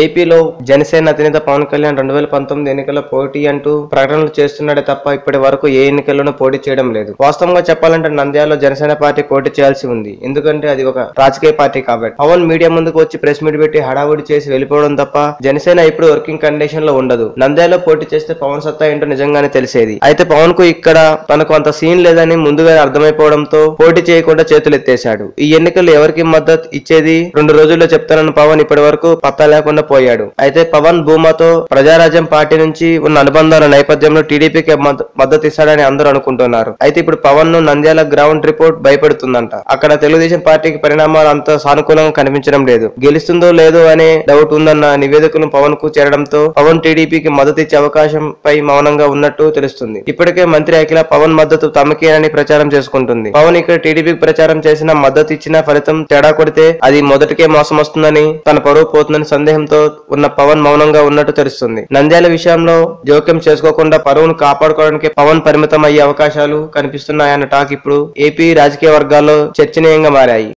ఏపీలో జనసేన అధినేత పవన్ కళ్యాణ్ రెండు వేల పంతొమ్మిది ఎన్నికల్లో పోటీ అంటూ ప్రకటనలు చేస్తున్నాడే తప్ప ఇప్పటి వరకు ఏ ఎన్నికల్లోనూ పోటీ చేయడం లేదు. వాస్తవంగా చెప్పాలంటే నంద్యాలలో జనసేన పార్టీ పోటీ చేయాల్సి ఉంది. ఎందుకంటే అది ఒక రాజకీయ పార్టీ కాబట్టి. పవన్ మీడియా ముందుకు వచ్చి ప్రెస్ మీట్ పెట్టి హడావుడి చేసి వెళ్ళిపోవడం తప్ప జనసేన ఇప్పుడు వర్కింగ్ కండిషన్లో ఉండదు. నంద్యాలలో పోటీ చేస్తే పవన్ సత్తా ఏంటో నిజంగానే తెలిసేది. అయితే పవన్కు ఇక్కడ తనకు అంత సీన్ లేదని ముందుగా అర్థమైపోవడంతో పోటీ చేయకుండా చేతులు ఎత్తేశాడు ఈ ఎన్నికల్లో ఎవరికి మద్దతు ఇచ్చేది? రెండు రోజుల్లో చెప్తానన్న పవన్ ఇప్పటి వరకు పత్తా లేకుండా పోయాడు. అయితే పవన్ భూమాతో ప్రజారాజ్యం పార్టీ నుంచి ఉన్న అనుబంధాల నేపథ్యంలో టీడీపీకి మద్దతు ఇస్తాడని అందరూ అనుకుంటున్నారు. అయితే ఇప్పుడు పవన్ను నంద్యాల గ్రౌండ్ రిపోర్ట్ భయపెడుతుందంట. అక్కడ తెలుగుదేశం పార్టీకి పరిణామాలు అంత సానుకూలంగా కనిపించడం లేదు. గెలుస్తుందో లేదో అనే డౌట్ ఉందన్న నివేదికను పవన్కు చేరడంతో పవన్ టీడీపీకి మద్దతు ఇచ్చే అవకాశం పై మౌనంగా ఉన్నట్టు తెలుస్తుంది. ఇప్పటికే మంత్రి అఖిల పవన్ మద్దతు తమకేనని ప్రచారం చేసుకుంటుంది. పవన్ ఇక్కడ టీడీపీకి ప్రచారం చేసిన మద్దతు ఇచ్చిన ఫలితం తేడా కొడితే అది మొదటికే మోసం వస్తుందని తన పరువు పోతుందని సందేహంతో ఉన్న పవన్ మౌనంగా ఉన్నట్టు తెలుస్తుంది. నంద్యాల విషయంలో జోక్యం చేసుకోకుండా పరువును కాపాడుకోవడానికి పవన్ పరిమితం అయ్యే అవకాశాలు కనిపిస్తున్నాయన్న టాక్ ఇప్పుడు ఏపీ రాజకీయ వర్గాల్లో చర్చనీయంగా మారాయి.